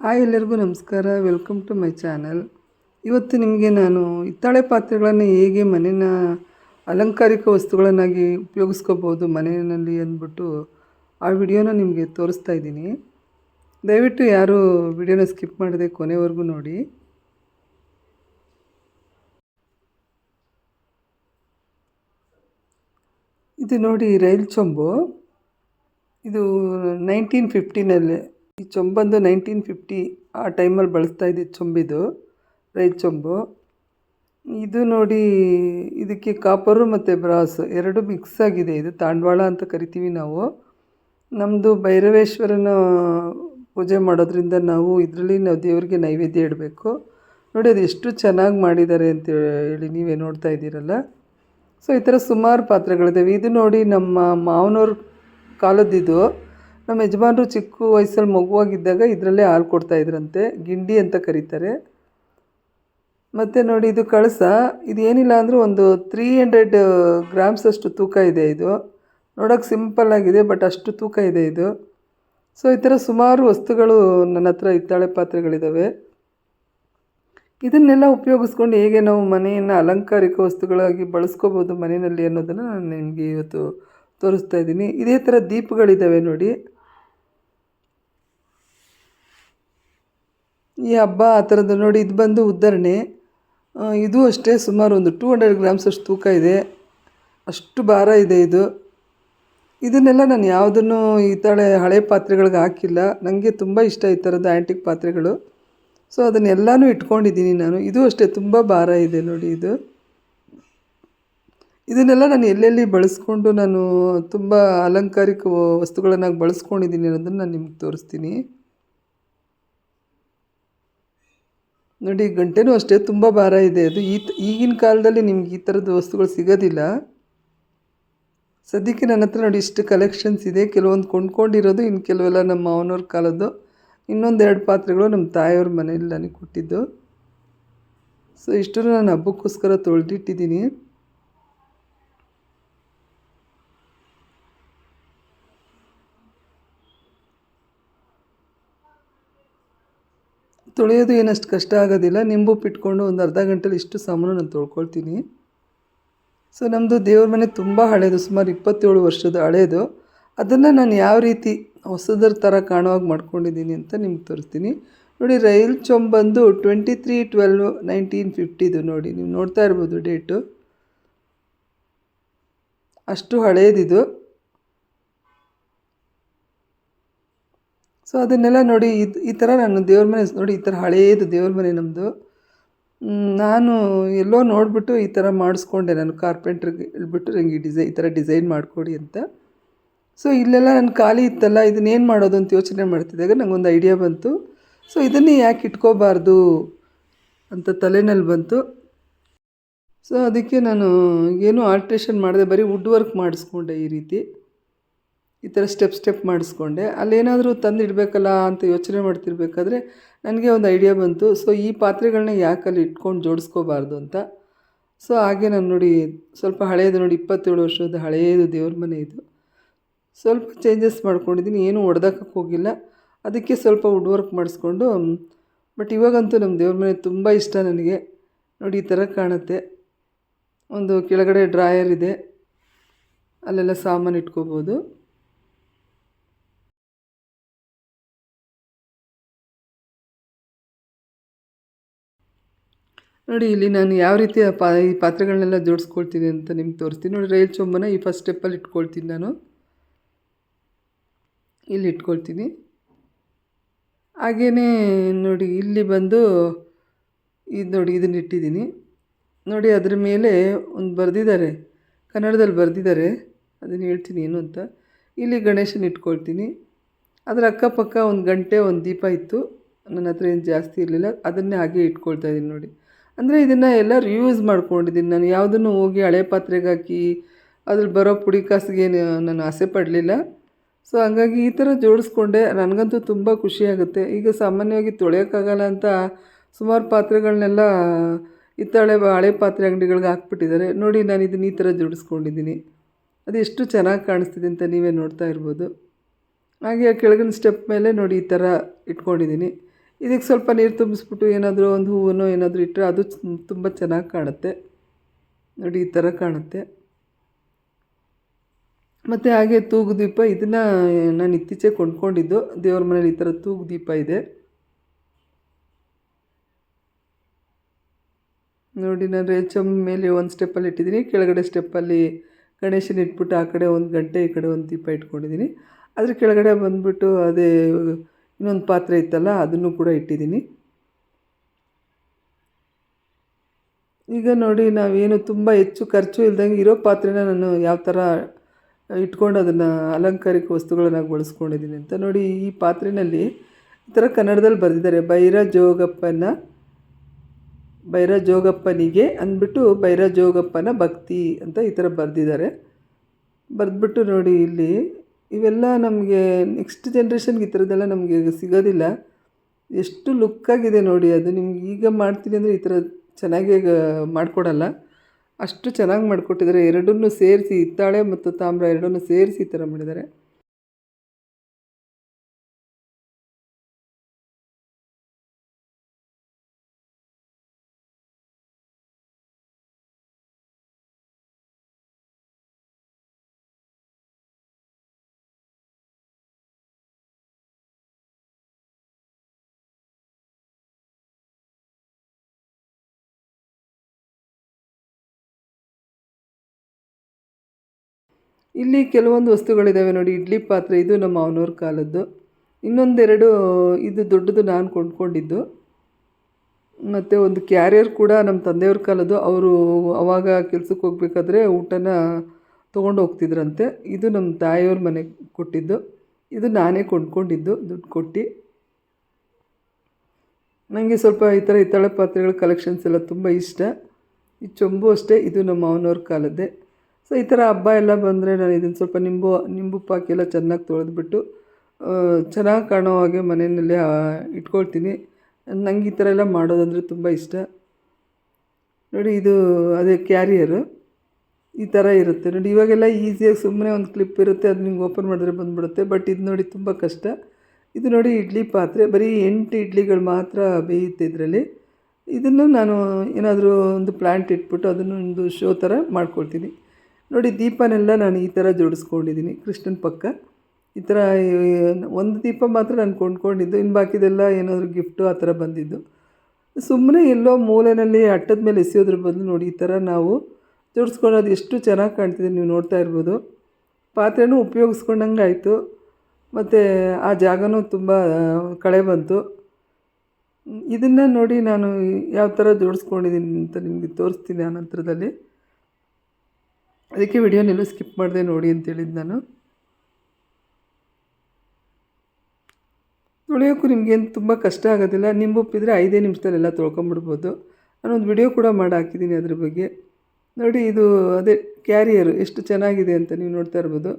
Hi ಎಲ್ಲರಿಗೂ ನಮಸ್ಕಾರ. Welcome to my channel ಇವತ್ತು ನಿಮಗೆ ನಾನು ಹಿತ್ತಾಳೆ ಪಾತ್ರೆಗಳನ್ನು ಹೇಗೆ ಮನೆಯ ಅಲಂಕಾರಿಕ ವಸ್ತುಗಳನ್ನಾಗಿ ಉಪಯೋಗಿಸ್ಕೋಬೋದು ಮನೆಯಲ್ಲಿ ಅಂದ್ಬಿಟ್ಟು ಆ ವಿಡಿಯೋನ ನಿಮಗೆ ತೋರಿಸ್ತಾ ಇದ್ದೀನಿ. ದಯವಿಟ್ಟು ಯಾರು ವಿಡಿಯೋನ ಸ್ಕಿಪ್ ಮಾಡದೆ ಕೊನೆವರೆಗೂ ನೋಡಿ. ಇದು ನೋಡಿ ರೈಲ್ ಚೊಂಬು. ಇದು ನೈನ್ಟೀನ್ ಫಿಫ್ಟೀನಲ್ಲಿ ಈ ಚೊಂಬಂದು ನೈನ್ಟೀನ್ ಫಿಫ್ಟಿ ಆ ಟೈಮಲ್ಲಿ ಬಳಸ್ತಾ ಇದ್ದಿದ್ದು ಚೊಂಬಿದು ರೈ ಚೊಂಬು. ಇದು ನೋಡಿ ಇದಕ್ಕೆ ಕಾಪರು ಮತ್ತು ಬ್ರಾಸ್ ಎರಡು ಮಿಕ್ಸ್ ಆಗಿದೆ. ಇದು ತಾಂಡವಾಳ ಅಂತ ಕರಿತೀವಿ ನಾವು. ನಮ್ಮದು ಭೈರವೇಶ್ವರನ ಪೂಜೆ ಮಾಡೋದ್ರಿಂದ ನಾವು ಇದರಲ್ಲಿ ನಾವು ದೇವರಿಗೆ ನೈವೇದ್ಯ ಇಡಬೇಕು. ನೋಡಿ ಅದು ಎಷ್ಟು ಚೆನ್ನಾಗಿ ಮಾಡಿದ್ದಾರೆ ಅಂತ ಹೇಳಿ ನೀವೇ ನೋಡ್ತಾ ಇದ್ದೀರಲ್ಲ. ಸೊ ಈ ಥರ ಸುಮಾರು ಪಾತ್ರೆಗಳಿದ್ದಾವೆ ಇದು ನೋಡಿ ನಮ್ಮ ಮಾವನವ್ರ ಕಾಲದ್ದಿದು. ನಮ್ಮ ಯಜಮಾನರು ಚಿಕ್ಕ ವಯಸ್ಸಲ್ಲಿ ಮಗುವಾಗಿದ್ದಾಗ ಇದರಲ್ಲೇ ಹಾಲು ಕೊಡ್ತಾಯಿದ್ರಂತೆ ಗಿಂಡಿ ಅಂತ ಕರೀತಾರೆ. ಮತ್ತು ನೋಡಿ ಇದು ಕಳಸ, ಇದು ಏನಿಲ್ಲ ಅಂದರೂ ಒಂದು ತ್ರೀ ಹಂಡ್ರೆಡ್ ಗ್ರಾಮ್ಸ್ ಅಷ್ಟು ತೂಕ ಇದೆ ಇದು. ನೋಡೋಕೆ ಸಿಂಪಲ್ ಆಗಿದೆ ಬಟ್ ಅಷ್ಟು ತೂಕ ಇದೆ ಇದು. ಸೊ ಈ ಥರ ಸುಮಾರು ವಸ್ತುಗಳು ನನ್ನ ಹತ್ರ ಹಿತ್ತಾಳೆ ಪಾತ್ರೆಗಳಿದ್ದಾವೆ ಇದನ್ನೆಲ್ಲ ಉಪಯೋಗಿಸ್ಕೊಂಡು ಹೇಗೆ ನಾವು ಮನೆಯನ್ನು ಅಲಂಕಾರಿಕ ವಸ್ತುಗಳಾಗಿ ಬಳಸ್ಕೋಬೋದು ಮನೆಯಲ್ಲಿ ಅನ್ನೋದನ್ನು ನಾನು ನಿಮಗೆ ಇವತ್ತು ತೋರಿಸ್ತಾ ಇದ್ದೀನಿ. ಇದೇ ಥರ ದೀಪಗಳಿದ್ದಾವೆ ನೋಡಿ. ಈ ಹಬ್ಬ ಆ ಥರದ್ದು ನೋಡಿ ಇದು ಬಂದು ಉದ್ಧರಣೆ. ಇದು ಅಷ್ಟೇ ಸುಮಾರು ಒಂದು ಟೂ ಹಂಡ್ರೆಡ್ ಗ್ರಾಮ್ಸ್ ಅಷ್ಟು ತೂಕ ಇದೆ. ಅಷ್ಟು ಭಾರ ಇದೆ ಇದು. ಇದನ್ನೆಲ್ಲ ನಾನು ಯಾವುದನ್ನು ಈ ಥರ ಹಳೆ ಪಾತ್ರೆಗಳಿಗೆ ಹಾಕಿಲ್ಲ. ನನಗೆ ತುಂಬ ಇಷ್ಟ ಈ ಥರದ್ದು ಆ್ಯಂಟಿಕ್ ಪಾತ್ರೆಗಳು. ಸೊ ಅದನ್ನೆಲ್ಲನೂ ಇಟ್ಕೊಂಡಿದ್ದೀನಿ ನಾನು. ಇದು ಅಷ್ಟೇ ತುಂಬ ಭಾರ ಇದೆ ನೋಡಿ ಇದು. ಇದನ್ನೆಲ್ಲ ನಾನು ಎಲ್ಲೆಲ್ಲಿ ಬಳಸ್ಕೊಂಡು ನಾನು ತುಂಬ ಅಲಂಕಾರಿಕ ವಸ್ತುಗಳನ್ನಾಗಿ ಬಳಸ್ಕೊಂಡಿದ್ದೀನಿ ಅನ್ನೋದನ್ನು ನಾನು ನಿಮ್ಗೆ ತೋರಿಸ್ತೀನಿ. ನೋಡಿ, ಗಂಟೆನೂ ಅಷ್ಟೇ, ತುಂಬ ಭಾರ ಇದೆ. ಅದು ಈ ಈಗಿನ ಕಾಲದಲ್ಲಿ ನಿಮ್ಗೆ ಈ ಥರದ ವಸ್ತುಗಳು ಸಿಗೋದಿಲ್ಲ. ಸದ್ಯಕ್ಕೆ ನನ್ನ ಹತ್ರ ನೋಡಿ, ಇಷ್ಟು ಕಲೆಕ್ಷನ್ಸ್ ಇದೆ. ಕೆಲವೊಂದು ಕೊಂಡ್ಕೊಂಡಿರೋದು, ಇನ್ನು ಕೆಲವೆಲ್ಲ ನಮ್ಮ ಮಾವನವ್ರ ಕಾಲದ್ದು. ಇನ್ನೊಂದೆರಡು ಪಾತ್ರೆಗಳು ನಮ್ಮ ತಾಯಿಯವ್ರ ಮನೆಯಲ್ಲಿ ನನಗೆ ಕೊಟ್ಟಿದ್ದು. ಸೊ ಇಷ್ಟು ನಾನು ಹಬ್ಬಕ್ಕೋಸ್ಕರ ತೊಳೆದಿಟ್ಟಿದ್ದೀನಿ. ತೊಳೆಯೋದು ಏನಷ್ಟು ಕಷ್ಟ ಆಗೋದಿಲ್ಲ. ನಿಂಬು ಇಟ್ಕೊಂಡು ಒಂದು ಅರ್ಧ ಗಂಟೆಲಿ ಇಷ್ಟು ಸಾಮಾನು ನಾನು ತೊಳ್ಕೊಳ್ತೀನಿ. ಸೊ ನಮ್ಮದು ದೇವ್ರ ಮನೆ ತುಂಬ ಹಳೆಯದು ಸುಮಾರು ಇಪ್ಪತ್ತೇಳು ವರ್ಷದ ಹಳೆಯದು ಅದನ್ನು ನಾನು ಯಾವ ರೀತಿ ಹೊಸದರ ಥರ ಕಾಣುವಾಗ ಮಾಡ್ಕೊಂಡಿದ್ದೀನಿ ಅಂತ ನಿಮ್ಗೆ ತೋರಿಸ್ತೀನಿ. ನೋಡಿ, ರೈಲ್ ಚೊಂಬ್ ಬಂದು ಟ್ವೆಂಟಿ ತ್ರೀ ಟ್ವೆಲ್ವ್ ನೈನ್ಟೀನ್ ಫಿಫ್ಟಿದು ನೋಡಿ, ನೀವು ನೋಡ್ತಾ ಇರ್ಬೋದು ಡೇಟು. ಅಷ್ಟು ಹಳೇದಿದು. ಸೊ ಅದನ್ನೆಲ್ಲ ನೋಡಿ ಇದು ಈ ಥರ ನಾನು ದೇವ್ರ ಮನೆ ನೋಡಿ ಈ ಥರ ಹಳೇದು ದೇವ್ರ ಮನೆ ನಮ್ಮದು ನಾನು ಎಲ್ಲೋ ನೋಡಿಬಿಟ್ಟು ಈ ಥರ ಮಾಡಿಸ್ಕೊಂಡೆ ನಾನು ಕಾರ್ಪೆಂಟ್ರಿಗೆ ಹೇಳ್ಬಿಟ್ಟು ನನಗೆ ಡಿಸೈ, ಈ ಥರ ಡಿಸೈನ್ ಮಾಡಿಕೊಡಿ ಅಂತ. ಸೊ ಇಲ್ಲೆಲ್ಲ ನನ್ನ ಖಾಲಿ ಇತ್ತಲ್ಲ ಇದನ್ನೇನು ಮಾಡೋದು ಅಂತ ಯೋಚನೆ ಮಾಡ್ತಿದ್ದಾಗ ನನಗೊಂದು ಐಡಿಯಾ ಬಂತು. ಸೊ ಇದನ್ನೇ ಯಾಕೆ ಇಟ್ಕೋಬಾರ್ದು ಅಂತ ತಲೆನಲ್ಲಿ ಬಂತು. ಸೊ ಅದಕ್ಕೆ ನಾನು ಏನೂ ಆಲ್ಟ್ರೇಷನ್ ಮಾಡಿದೆ ಬರೀ ವುಡ್ ವರ್ಕ್ ಮಾಡಿಸ್ಕೊಂಡೆ ಈ ರೀತಿ. ಈ ಥರ ಸ್ಟೆಪ್ ಸ್ಟೆಪ್ ಮಾಡಿಸ್ಕೊಂಡೆ. ಅಲ್ಲೇನಾದರೂ ತಂದಿಡಬೇಕಲ್ಲ ಅಂತ ಯೋಚನೆ ಮಾಡ್ತಿರ್ಬೇಕಾದ್ರೆ ನನಗೆ ಒಂದು ಐಡಿಯಾ ಬಂತು. ಸೊ ಈ ಪಾತ್ರೆಗಳನ್ನ ಯಾಕಲ್ಲಿ ಇಟ್ಕೊಂಡು ಜೋಡಿಸ್ಕೋಬಾರ್ದು ಅಂತ. ಸೊ ಹಾಗೆ ನಾನು ನೋಡಿ ಸ್ವಲ್ಪ ಹಳೆಯದು ನೋಡಿ, ಇಪ್ಪತ್ತೇಳು ವರ್ಷದ ಹಳೆಯದು ದೇವ್ರ ಮನೆ ಇದು. ಸ್ವಲ್ಪ ಚೇಂಜಸ್ ಮಾಡ್ಕೊಂಡಿದ್ದೀನಿ. ಏನೂ ಹೊಡೆದಾಕಕ್ಕೆ ಹೋಗಿಲ್ಲ. ಅದಕ್ಕೆ ಸ್ವಲ್ಪ ವುಡ್ ವರ್ಕ್ ಮಾಡಿಸ್ಕೊಂಡು ಬಟ್ ಇವಾಗಂತೂ ನಮ್ಮ ದೇವ್ರ ಮನೆ ತುಂಬ ಇಷ್ಟ ನನಗೆ. ನೋಡಿ, ಈ ಥರ ಕಾಣುತ್ತೆ. ಒಂದು ಕೆಳಗಡೆ ಡ್ರಾಯರ್ ಇದೆ. ಅಲ್ಲೆಲ್ಲ ಸಾಮಾನು ಇಟ್ಕೋಬೋದು. ನೋಡಿ, ಇಲ್ಲಿ ನಾನು ಯಾವ ರೀತಿ ಈ ಪಾತ್ರೆಗಳನ್ನೆಲ್ಲ ಜೋಡಿಸ್ಕೊಳ್ತೀನಿ ಅಂತ ನಿಮ್ಗೆ ತೋರಿಸ್ತೀನಿ. ನೋಡಿ, ರೈಲ್ ಚೊಂಬನ ಈ ಫಸ್ಟ್ ಸ್ಟೆಪ್ಪಲ್ಲಿ ಇಟ್ಕೊಳ್ತೀನಿ ನಾನು. ಇಲ್ಲಿ ಇಟ್ಕೊಳ್ತೀನಿ. ಹಾಗೆಯೇ ನೋಡಿ, ಇಲ್ಲಿ ಬಂದು ಇದು ನೋಡಿ, ಇದನ್ನ ಇಟ್ಟಿದ್ದೀನಿ. ನೋಡಿ, ಅದ್ರ ಮೇಲೆ ಒಂದು ಬರೆದಿದ್ದಾರೆ, ಕನ್ನಡದಲ್ಲಿ ಬರೆದಿದ್ದಾರೆ. ಅದನ್ನು ಹೇಳ್ತೀನಿ ಏನು ಅಂತ. ಇಲ್ಲಿ ಗಣೇಶನ ಇಟ್ಕೊಳ್ತೀನಿ. ಅದರ ಅಕ್ಕಪಕ್ಕ ಒಂದು ಗಂಟೆ, ಒಂದು ದೀಪ ಇತ್ತು. ನನ್ನ ಹತ್ರ ಏನು ಜಾಸ್ತಿ ಇರಲಿಲ್ಲ. ಅದನ್ನೇ ಹಾಗೆ ಇಟ್ಕೊಳ್ತಾ ಇದ್ದೀನಿ ನೋಡಿ. ಅಂದರೆ ಇದನ್ನು ಎಲ್ಲ ರಿಯೂಸ್ ಮಾಡ್ಕೊಂಡಿದ್ದೀನಿ. ನಾನು ಯಾವುದನ್ನು ಹೋಗಿ ಹಳೆ ಪಾತ್ರೆಗೆ ಹಾಕಿ ಅದ್ರಲ್ಲಿ ಬರೋ ಪುಡಿ ಕಾಸಿಗೆ ನಾನು ಆಸೆ ಪಡಲಿಲ್ಲ. ಸೊ ಹಂಗಾಗಿ ಈ ಥರ ಜೋಡಿಸ್ಕೊಂಡೆ. ನನಗಂತೂ ತುಂಬ ಖುಷಿಯಾಗುತ್ತೆ ಈಗ ಸಾಮಾನ್ಯವಾಗಿ ತೊಳೆಯೋಕ್ಕಾಗಲ್ಲ ಅಂತ ಸುಮಾರು ಪಾತ್ರೆಗಳನ್ನೆಲ್ಲ ಇತ್ತಳೆ ಹಳೆ ಪಾತ್ರೆ ಅಂಗಡಿಗಳಿಗೆ ಹಾಕ್ಬಿಟ್ಟಿದ್ದಾರೆ. ನೋಡಿ, ನಾನು ಇದನ್ನ ಈ ಥರ ಜೋಡಿಸ್ಕೊಂಡಿದ್ದೀನಿ. ಅದು ಎಷ್ಟು ಚೆನ್ನಾಗಿ ಕಾಣಿಸ್ತಿದೆ ಅಂತ ನೀವೇ ನೋಡ್ತಾ ಇರ್ಬೋದು. ಹಾಗೆ ಆ ಕೆಳಗಿನ ಸ್ಟೆಪ್ ಮೇಲೆ ನೋಡಿ ಈ ಥರ ಇಟ್ಕೊಂಡಿದ್ದೀನಿ. ಇದಕ್ಕೆ ಸ್ವಲ್ಪ ನೀರು ತುಂಬಿಸ್ಬಿಟ್ಟು ಏನಾದರೂ ಒಂದು ಹೂವನ್ನು ಏನಾದರೂ ಇಟ್ಟರೆ ಅದು ತುಂಬ ಚೆನ್ನಾಗಿ ಕಾಣುತ್ತೆ. ನೋಡಿ, ಈ ಥರ ಕಾಣುತ್ತೆ. ಮತ್ತು ಹಾಗೆ ತೂಗು ದೀಪ ಇದನ್ನು ನಾನು ಇತ್ತೀಚೆಗೆ ಕೊಂಡ್ಕೊಂಡಿದ್ದು. ದೇವ್ರ ಮನೇಲಿ ಈ ಥರ ತೂಗು ದೀಪ ಇದೆ. ನೋಡಿ, ನಾನು ರೇಚಮ್ ಮೇಲೆ ಒಂದು ಸ್ಟೆಪ್ಪಲ್ಲಿ ಇಟ್ಟಿದ್ದೀನಿ. ಕೆಳಗಡೆ ಸ್ಟೆಪ್ಪಲ್ಲಿ ಗಣೇಶನ ಇಟ್ಬಿಟ್ಟು ಆ ಕಡೆ ಒಂದು ಗಂಟೆ ಈ ಕಡೆ ಒಂದು ದೀಪ ಇಟ್ಕೊಂಡಿದ್ದೀನಿ. ಅದ್ರ ಕೆಳಗಡೆ ಬಂದುಬಿಟ್ಟು ಅದೇ ಇನ್ನೊಂದು ಪಾತ್ರೆ ಇತ್ತಲ್ಲ, ಅದನ್ನು ಕೂಡ ಇಟ್ಟಿದ್ದೀನಿ. ಈಗ ನೋಡಿ, ನಾವೇನು ತುಂಬ ಹೆಚ್ಚು ಖರ್ಚು ಇಲ್ದಂಗೆ ಇರೋ ಪಾತ್ರೆನ ನಾನು ಯಾವ ಥರ ಇಟ್ಕೊಂಡು ಅದನ್ನು ಅಲಂಕಾರಿಕ ವಸ್ತುಗಳನ್ನಾಗಿ ಬಳಸ್ಕೊಂಡಿದ್ದೀನಿ ಅಂತ ನೋಡಿ, ಈ ಪಾತ್ರೆಯಲ್ಲಿ ಈ ಥರ ಕನ್ನಡದಲ್ಲಿ ಬರೆದಿದ್ದಾರೆ ಬೈರ ಜೋಗಪ್ಪನ ಬೈರ ಜೋಗಪ್ಪನಿಗೆ ಅಂದ್ಬಿಟ್ಟು ಬೈರ ಜೋಗಪ್ಪನ ಭಕ್ತಿ ಅಂತ ಈ ಥರ ಬರೆದಿದ್ದಾರೆ. ಬರೆದ್ಬಿಟ್ಟು ನೋಡಿ ಇಲ್ಲಿ ಇವೆಲ್ಲ ನಮಗೆ ನೆಕ್ಸ್ಟ್ ಜನ್ರೇಷನ್ಗೆ ಈ ಥರದ್ದೆಲ್ಲ ನಮಗೆ ಸಿಗೋದಿಲ್ಲ. ಎಷ್ಟು ಲುಕ್ಕಾಗಿದೆ ನೋಡಿ, ಅದು ನಿಮ್ಗೆ ಈಗ ಮಾಡ್ತೀನಿ ಅಂದರೆ ಈ ಥರ ಚೆನ್ನಾಗಿ ಮಾಡಿಕೊಡಲ್ಲ. ಅಷ್ಟು ಚೆನ್ನಾಗಿ ಮಾಡಿಕೊಟ್ಟಿದ್ದಾರೆ. ಎರಡನ್ನೂ ಸೇರಿಸಿ, ಹಿತ್ತಾಳೆ ಮತ್ತು ತಾಮ್ರ ಎರಡನ್ನೂ ಸೇರಿಸಿ ಈ ಥರ ಮಾಡಿದ್ದಾರೆ. ಇಲ್ಲಿ ಕೆಲವೊಂದು ವಸ್ತುಗಳಿದ್ದಾವೆ ನೋಡಿ. ಇಡ್ಲಿ ಪಾತ್ರೆ, ಇದು ನಮ್ಮ ಮಾವನವ್ರ ಕಾಲದ್ದು. ಇನ್ನೊಂದೆರಡು, ಇದು ದೊಡ್ಡದು ನಾನು ಕೊಂಡ್ಕೊಂಡಿದ್ದು. ಮತ್ತು ಒಂದು ಕ್ಯಾರಿಯರ್ ಕೂಡ ನಮ್ಮ ತಂದೆಯವ್ರ ಕಾಲದ್ದು. ಅವರು ಅವಾಗ ಕೆಲ್ಸಕ್ಕೆ ಹೋಗ್ಬೇಕಾದ್ರೆ ಊಟನ ತೊಗೊಂಡು ಹೋಗ್ತಿದ್ರಂತೆ. ಇದು ನಮ್ಮ ತಾಯಿಯವ್ರ ಮನೆಗೆ ಕೊಟ್ಟಿದ್ದು. ಇದು ನಾನೇ ಕೊಂಡ್ಕೊಂಡಿದ್ದು, ದುಡ್ಡು ಕೊಟ್ಟು. ನನಗೆ ಸ್ವಲ್ಪ ಈ ಥರ ಹಿತ್ತಾಳೆ ಪಾತ್ರೆಗಳ ಕಲೆಕ್ಷನ್ಸ್ ಎಲ್ಲ ತುಂಬ ಇಷ್ಟ. ಈ ಚೊಂಬು ಅಷ್ಟೇ, ಇದು ನಮ್ಮ ಅವನವ್ರ ಕಾಲದ್ದೇ. ಸೊ ಈ ಥರ ಹಬ್ಬ ಎಲ್ಲ ಬಂದರೆ ನಾನು ಇದನ್ನು ಸ್ವಲ್ಪ ನಿಂಬು ನಿಂಬು ಹಾಕಿ ಎಲ್ಲ ಚೆನ್ನಾಗಿ ತೊಳೆದ್ಬಿಟ್ಟು ಚೆನ್ನಾಗಿ ಕಾಣೋ ಹಾಗೆ ಮನೆಯಲ್ಲಿ ಇಟ್ಕೊಳ್ತೀನಿ. ನಂಗೆ ಈ ಥರ ಎಲ್ಲ ಮಾಡೋದಂದರೆ ತುಂಬ ಇಷ್ಟ. ನೋಡಿ, ಇದು, ಅದೇ ಕ್ಯಾರಿಯರು. ಈ ಥರ ಇರುತ್ತೆ. ನೋಡಿ, ಇವಾಗೆಲ್ಲ ಈಸಿಯಾಗಿ ಸುಮ್ಮನೆ ಒಂದು ಕ್ಲಿಪ್ ಇರುತ್ತೆ, ಅದು ನಿಮ್ಗೆ ಓಪನ್ ಮಾಡಿದ್ರೆ ಬಂದುಬಿಡುತ್ತೆ. ಬಟ್ ಇದು ನೋಡಿ ತುಂಬ ಕಷ್ಟ. ಇದು ನೋಡಿ ಇಡ್ಲಿ ಪಾತ್ರೆ. ಬರೀ ಎಂಟು ಇಡ್ಲಿಗಳು ಮಾತ್ರ ಬೇಯುತ್ತೆ ಇದರಲ್ಲಿ. ಇದನ್ನು ನಾನು ಏನಾದರೂ ಒಂದು ಪ್ಲ್ಯಾಂಟ್ ಇಟ್ಬಿಟ್ಟು ಅದನ್ನು ಒಂದು ಶೋ ಥರ ಮಾಡ್ಕೊಳ್ತೀನಿ. ನೋಡಿ, ದೀಪನೆಲ್ಲ ನಾನು ಈ ಥರ ಜೋಡಿಸ್ಕೊಂಡಿದ್ದೀನಿ, ಕೃಷ್ಣನ ಪಕ್ಕ. ಈ ಥರ ಒಂದು ದೀಪ ಮಾತ್ರ ನಾನು ಕೊಂಡ್ಕೊಂಡಿದ್ದು, ಇನ್ನು ಬಾಕಿದೆಲ್ಲ ಏನಾದರೂ ಗಿಫ್ಟು ಆ ಥರ ಬಂದಿದ್ದು. ಸುಮ್ಮನೆ ಎಲ್ಲೋ ಮೂಲೆಯಲ್ಲಿ ಅಟ್ಟದ ಮೇಲೆ ಎಸೆಯೋದ್ರ ಬದಲು ನೋಡಿ, ಈ ಥರ ನಾವು ಜೋಡಿಸ್ಕೊಳ್ಳೋದು ಎಷ್ಟು ಚೆನ್ನಾಗಿ ಕಾಣ್ತಿದೆ, ನೀವು ನೋಡ್ತಾ ಇರ್ಬೋದು. ಪಾತ್ರೆನೂ ಉಪಯೋಗಿಸ್ಕೊಂಡಂಗೆ ಆಯಿತು. ಮತ್ತು ಆ ಜಾಗನೂ ತುಂಬ ಕಳೆ ಬಂತು. ಇದನ್ನು ನೋಡಿ ನಾನು ಯಾವ ಥರ ಜೋಡಿಸ್ಕೊಂಡಿದ್ದೀನಿ ಅಂತ ನಿಮಗೆ ತೋರಿಸ್ತೀನಿ ಆ ನಂತರದಲ್ಲಿ. ಅದಕ್ಕೆ ವಿಡಿಯೋನೆಲ್ಲೂ ಸ್ಕಿಪ್ ಮಾಡಿದೆ ನೋಡಿ ಅಂತೇಳಿದ್ದು ನಾನು. ತೊಳೆಯೋಕ್ಕೂ ನಿಮಗೇನು ತುಂಬ ಕಷ್ಟ ಆಗೋದಿಲ್ಲ. ನಿಂಬುಪ್ಪಿದ್ರೆ ಐದೇ ನಿಮಿಷದಲ್ಲೆಲ್ಲ ತೊಳ್ಕೊಂಬಿಡ್ಬೋದು. ನಾನೊಂದು ವಿಡಿಯೋ ಕೂಡ ಮಾಡಿ ಹಾಕಿದ್ದೀನಿ ಅದ್ರ ಬಗ್ಗೆ. ನೋಡಿ ಇದು ಅದೇ ಕ್ಯಾರಿಯರು ಎಷ್ಟು ಚೆನ್ನಾಗಿದೆ ಅಂತ ನೀವು ನೋಡ್ತಾ ಇರ್ಬೋದು.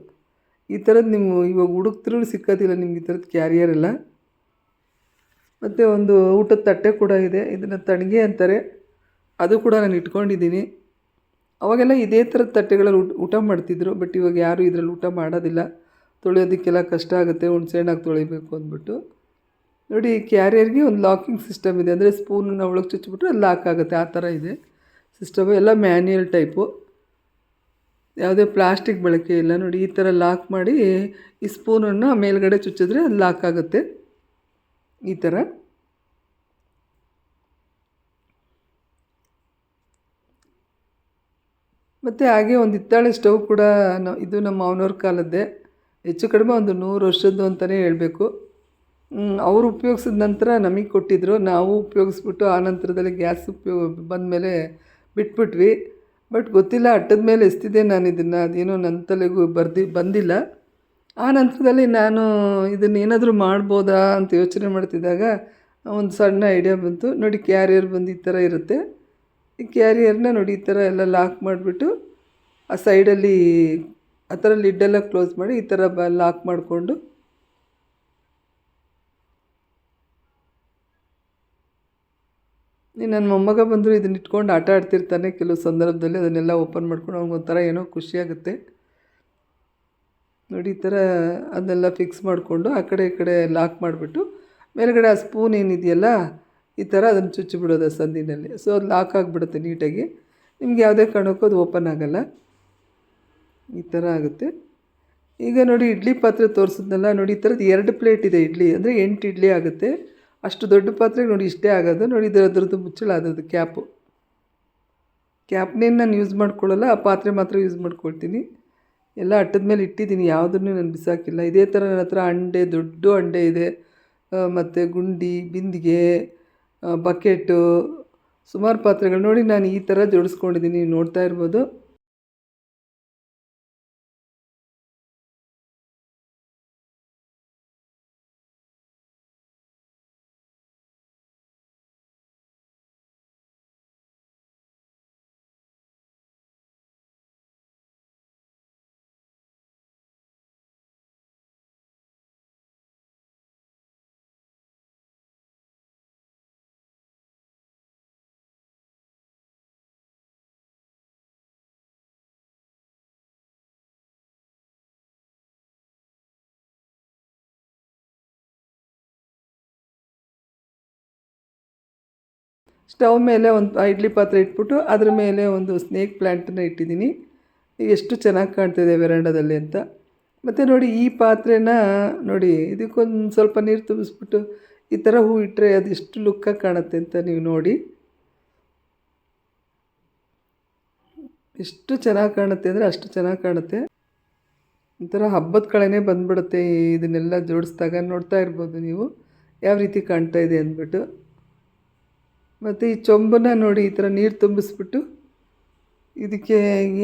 ಈ ಥರದ್ದು ನೀವು ಇವಾಗ ಹುಡುಕ್ತಿರೂ ಸಿಕ್ಕೋದಿಲ್ಲ ನಿಮ್ಗೆ ಈ ಥರದ್ದು ಕ್ಯಾರಿಯರ್ ಎಲ್ಲ. ಮತ್ತು ಒಂದು ಊಟದ ತಟ್ಟೆ ಕೂಡ ಇದೆ. ಇದನ್ನು ತಣಿಗೆ ಅಂತಾರೆ. ಅದು ಕೂಡ ನಾನು ಇಟ್ಕೊಂಡಿದ್ದೀನಿ ಅವಾಗೆಲ್ಲ ಇದೇ ಥರದ ತಟ್ಟೆಗಳಲ್ಲಿ ಊಟ ಊಟ ಮಾಡ್ತಿದ್ರು ಬಟ್ ಇವಾಗ ಯಾರೂ ಇದರಲ್ಲಿ ಊಟ ಮಾಡೋದಿಲ್ಲ. ತೊಳೆಯೋದಕ್ಕೆಲ್ಲ ಕಷ್ಟ ಆಗುತ್ತೆ, ಹುಣ್ಸೆಹಣ್ಣಾಗಿ ತೊಳಿಬೇಕು ಅಂದ್ಬಿಟ್ಟು. ನೋಡಿ, ಕ್ಯಾರಿಯರ್ಗೆ ಒಂದು ಲಾಕಿಂಗ್ ಸಿಸ್ಟಮ್ ಇದೆ, ಅಂದರೆ ಸ್ಪೂನನ್ನು ಒಳಗೆ ಚುಚ್ಚಿಬಿಟ್ರೆ ಅದು ಲಾಕ್ ಆಗುತ್ತೆ, ಆ ಥರ ಇದೆ. ಸಿಸ್ಟಮು ಎಲ್ಲ ಮ್ಯಾನ್ಯಲ್ ಟೈಪು. ಯಾವುದೇ ಪ್ಲಾಸ್ಟಿಕ್ ಬಳಕೆ ಇಲ್ಲ, ನೋಡಿ, ಈ ಥರ ಲಾಕ್ ಮಾಡಿ ಈ ಸ್ಪೂನನ್ನು ಮೇಲ್ಗಡೆ ಚುಚ್ಚಿದ್ರೆ ಅದು ಲಾಕ್ ಆಗುತ್ತೆ. ಈ ಥರ. ಮತ್ತು ಹಾಗೆ ಒಂದು ಹಿತ್ತಾಳೆ ಸ್ಟವ್ ಕೂಡ ಇದು ನಮ್ಮ ಅವನವ್ರ ಕಾಲದ್ದೇ. ಹೆಚ್ಚು ಕಡಿಮೆ ಒಂದು ನೂರು ವರ್ಷದ್ದು ಅಂತಲೇ ಹೇಳಬೇಕು. ಅವರು ಉಪಯೋಗಿಸಿದ ನಂತರ ನಮಗೆ ಕೊಟ್ಟಿದ್ದರು ನಾವು ಉಪಯೋಗಿಸ್ಬಿಟ್ಟು ಆ ನಂತರದಲ್ಲಿ ಗ್ಯಾಸ್ ಉಪಯೋಗ ಬಂದಮೇಲೆ ಬಿಟ್ಬಿಟ್ವಿ. ಬಟ್ ಗೊತ್ತಿಲ್ಲ, ಅಟ್ಟದ ಮೇಲೆ ಎಸ್ತಿದ್ದೆ ನಾನು ಇದನ್ನು. ಅದೇನೋ ನನ್ನ ತಲೆಗೂ ಬರ್ದಿ ಬಂದಿಲ್ಲ. ಆ ನಂತರದಲ್ಲಿ ನಾನು ಇದನ್ನು ಏನಾದರೂ ಮಾಡ್ಬೋದಾ ಅಂತ ಯೋಚನೆ ಮಾಡ್ತಿದ್ದಾಗ ಒಂದು ಸಣ್ಣ ಐಡಿಯಾ ಬಂತು. ನೋಡಿ ಕ್ಯಾರಿಯರ್ ಬಂದು ಈ ಥರ ಇರುತ್ತೆ. ಕ್ಯಾರಿಯರ್ನ ನೋಡಿ ಈ ಥರ ಎಲ್ಲ ಲಾಕ್ ಮಾಡಿಬಿಟ್ಟು ಆ ಸೈಡಲ್ಲಿ ಆ ಥರ ಲಿಡ್ಡೆಲ್ಲ ಕ್ಲೋಸ್ ಮಾಡಿ ಈ ಥರ ಬ ಲಾಕ್ ಮಾಡಿಕೊಂಡು ನನ್ನ ಮೊಮ್ಮಗ ಬಂದರೂ ಇದನ್ನ ಇಟ್ಕೊಂಡು ಆಟ ಆಡ್ತಿರ್ತಾನೆ ಕೆಲವು ಸಂದರ್ಭದಲ್ಲಿ ಅದನ್ನೆಲ್ಲ ಓಪನ್ ಮಾಡ್ಕೊಂಡು ಅವ್ನಿಗೊಂಥರ ಏನೋ ಖುಷಿಯಾಗುತ್ತೆ ನೋಡಿ ಈ ಥರ ಅದನ್ನೆಲ್ಲ ಫಿಕ್ಸ್ ಮಾಡಿಕೊಂಡು ಆ ಕಡೆ ಈ ಕಡೆ ಲಾಕ್ ಮಾಡಿಬಿಟ್ಟು ಮೇಲುಗಡೆ ಆ ಸ್ಪೂನ್ ಏನಿದೆಯಲ್ಲ ಈ ಥರ ಅದನ್ನು ಚುಚ್ಚಿಬಿಡೋದು ಸಂದಿನಲ್ಲಿ. ಸೊ ಅದು ಲಾಕ್ ಆಗಿಬಿಡುತ್ತೆ ನೀಟಾಗಿ. ನಿಮ್ಗೆ ಯಾವುದೇ ಕಾರಣಕ್ಕೂ ಅದು ಓಪನ್ ಆಗೋಲ್ಲ. ಈ ಥರ ಆಗುತ್ತೆ. ಈಗ ನೋಡಿ, ಇಡ್ಲಿ ಪಾತ್ರೆ ತೋರಿಸಿದ್ನಲ್ಲ, ನೋಡಿ, ಈ ಥರದ್ದು ಎರಡು ಪ್ಲೇಟ್ ಇದೆ ಇಡ್ಲಿ. ಅಂದರೆ ಎಂಟು ಇಡ್ಲಿ ಆಗುತ್ತೆ. ಅಷ್ಟು ದೊಡ್ಡ ಪಾತ್ರೆಗೆ ನೋಡಿ, ಇಷ್ಟೇ ಆಗೋದು. ನೋಡಿ, ಇದರ ಅದರದ್ದು ಮುಚ್ಚಳ, ಅದರದ್ದು ಕ್ಯಾಪು ಕ್ಯಾಪ್ನೇನು ನಾನು ಯೂಸ್ ಮಾಡ್ಕೊಳ್ಳಲ್ಲ, ಆ ಪಾತ್ರೆ ಮಾತ್ರ ಯೂಸ್ ಮಾಡ್ಕೊಳ್ತೀನಿ. ಎಲ್ಲ ಅಟ್ಟದ ಮೇಲೆ ಇಟ್ಟಿದ್ದೀನಿ, ಯಾವುದನ್ನು ನಾನು ಬಿಸಾಕಿಲ್ಲ. ಇದೇ ಥರ ನನ್ನ ಹತ್ರ ಅಂಡೆ, ದೊಡ್ಡ ಅಂಡೆ ಇದೆ. ಮತ್ತು ಗುಂಡಿ, ಬಿಂದಿಗೆ ಬಕೆಟು ಸುಮಾರು ಪಾತ್ರೆಗಳು ನೋಡಿ ನಾನು ಈ ಥರ ಜೋಡಿಸ್ಕೊಂಡಿದ್ದೀನಿ ನೋಡ್ತಾ ಇರ್ಬೋದು. ಸ್ಟವ್ ಮೇಲೆ ಒಂದು ಇಡ್ಲಿ ಪಾತ್ರೆ ಇಟ್ಬಿಟ್ಟು ಅದ್ರ ಮೇಲೆ ಒಂದು ಸ್ನೇಕ್ ಪ್ಲ್ಯಾಂಟನ್ನು ಇಟ್ಟಿದ್ದೀನಿ. ಎಷ್ಟು ಚೆನ್ನಾಗಿ ಕಾಣ್ತಿದೆ ವೆರಾಂಡದಲ್ಲಿ ಅಂತ. ಮತ್ತು ನೋಡಿ ಈ ಪಾತ್ರೆನ ನೋಡಿ, ಇದಕ್ಕೊಂದು ಸ್ವಲ್ಪ ನೀರು ತುಂಬಿಸ್ಬಿಟ್ಟು ಈ ಥರ ಹೂ ಇಟ್ಟರೆ ಅದು ಎಷ್ಟು ಲುಕ್ಕಾಗಿ ಕಾಣುತ್ತೆ ಅಂತ ನೀವು ನೋಡಿ. ಎಷ್ಟು ಚೆನ್ನಾಗಿ ಕಾಣುತ್ತೆ ಅಂದರೆ ಅಷ್ಟು ಚೆನ್ನಾಗಿ ಕಾಣುತ್ತೆ. ಒಂಥರ ಹಬ್ಬದ ಕಳೆನೇ ಬಂದ್ಬಿಡುತ್ತೆ ಇದನ್ನೆಲ್ಲ ಜೋಡಿಸ್ದಾಗ ನೋಡ್ತಾ ಇರ್ಬೋದು ನೀವು. ಯಾವ ರೀತಿ ಕಾಣ್ತಾ ಇದೆ ಅಂದ್ಬಿಟ್ಟು. ಮತ್ತು ಈ ಚೊಂಬನ್ನ ನೋಡಿ ಈ ಥರ ನೀರು ತುಂಬಿಸ್ಬಿಟ್ಟು ಇದಕ್ಕೆ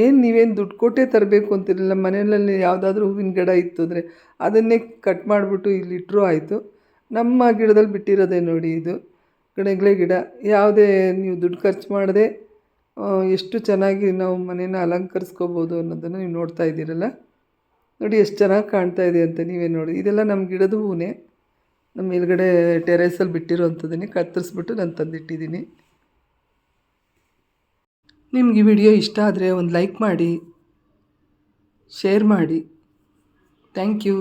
ಏನು ನೀವೇನು ದುಡ್ಡು ಕೊಟ್ಟೇ ತರಬೇಕು ಅಂತಿರಲಿಲ್ಲ. ಮನೆಯಲ್ಲಿ ಯಾವುದಾದ್ರೂ ಹೂವಿನ ಗಿಡ ಇತ್ತು ಅಂದರೆ ಅದನ್ನೇ ಕಟ್ ಮಾಡಿಬಿಟ್ಟು ಇಲ್ಲಿ ಇಟ್ಟರೂ ಆಯಿತು. ನಮ್ಮ ಗಿಡದಲ್ಲಿ ಬಿಟ್ಟಿರೋದೇ ನೋಡಿ ಇದು. ಕಣಗಿಲೆ ಗಿಡ. ಯಾವುದೇ ನೀವು ದುಡ್ಡು ಖರ್ಚು ಮಾಡದೆ ಎಷ್ಟು ಚೆನ್ನಾಗಿ ನಾವು ಮನೇನ ಅಲಂಕರಿಸ್ಕೋಬೋದು ಅನ್ನೋದನ್ನು ನೀವು ನೋಡ್ತಾ ಇದ್ದೀರಲ್ಲ. ನೋಡಿ ಎಷ್ಟು ಚೆನ್ನಾಗಿ ಕಾಣ್ತಾ ಇದೆ ಅಂತ ನೀವೇ ನೋಡಿ. ಇದೆಲ್ಲ ನಮ್ಮ ಗಿಡದ ಹೂವೇ ನಮ್ಮ ಮೇಲ್ಗಡೆ ಟೆರೇಸಲ್ಲಿ ಬಿಟ್ಟಿರೋವಂಥದ್ದನ್ನೇ ಕತ್ತರಿಸ್ಬಿಟ್ಟು ನಾನು ತಂದಿಟ್ಟಿದ್ದೀನಿ. ನಿಮ್ಗೆ ಈ ವಿಡಿಯೋ ಇಷ್ಟ ಆದರೆ ಒಂದು ಲೈಕ್ ಮಾಡಿ ಶೇರ್ ಮಾಡಿ. Thank you